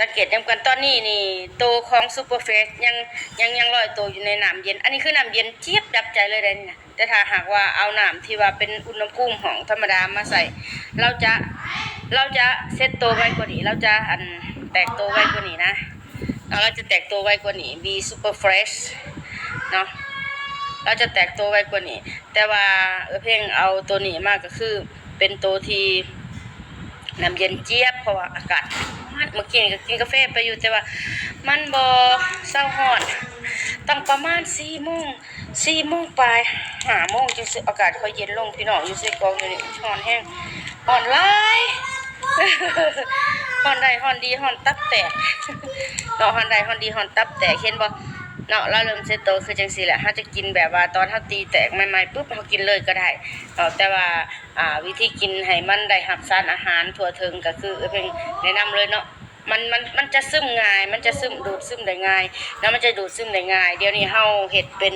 สังเกตยังกันตอนนี้นี่โตวของซูเปอร์เฟสยังยังยังลอยตัวอยู่ในน้ำเย็น อันนี้คือน้ำเย็นเจี๊ยบดับใจเลยเด้นี่นะแต่ถ้าหากว่าเอาน้ำที่ว่าเป็นอุณหภูมิของธรรมดามาใส่ เราจะเราจะเซตตัวไว้กว่านี้ เราจะอันแตกตัวไว้กว่านี้นะเราจะแตกตัวไว้กว่านี้ B Super Fresh เนาะเราจะแตกตัวไว้กว่านี้ แต่ว่าเออเพ่งเอาตัวนี้มากก็คือเป็นตัวที่น้ำเย็นเจี๊ยบเพราะว่าอากาศ มันเมื่อกี้นี่ก็กินกาแฟไปอยู่แต่ว่า มันบอเศร้าหอนตั้งประมาณสี่โมงสี่โมงปลายห้าโมงจึงอากาศค่อยเย็นลงพี่น้องอยู่ใส่กองอยู่นี่หอนแห้งหอนหลายหอนใดหอนดีหอนตับแตกเนาะหอนใดหอนดีหอนตับแตกเห็นบ่เนาะเราเริ่มเซตโตวคือจังซี่แหละเฮาจะกินแบบว่าตอนเฮาตีแตกใหม่ๆปุ๊บเฮากินเลยก็ได้เนาะแต่ว่า อ่าวิธีกินให้มันได้หับสารอาหารทั่วถึงก็คือเพิ่นแนะนำเลยเนาะมันมันมันจะซึมง่าย มันจะซึมดูดซึมได้ง่าย แล้วมันจะดูดซึมได้ง่าย เดี๋ยวนี้เฮาเห็ดเป็น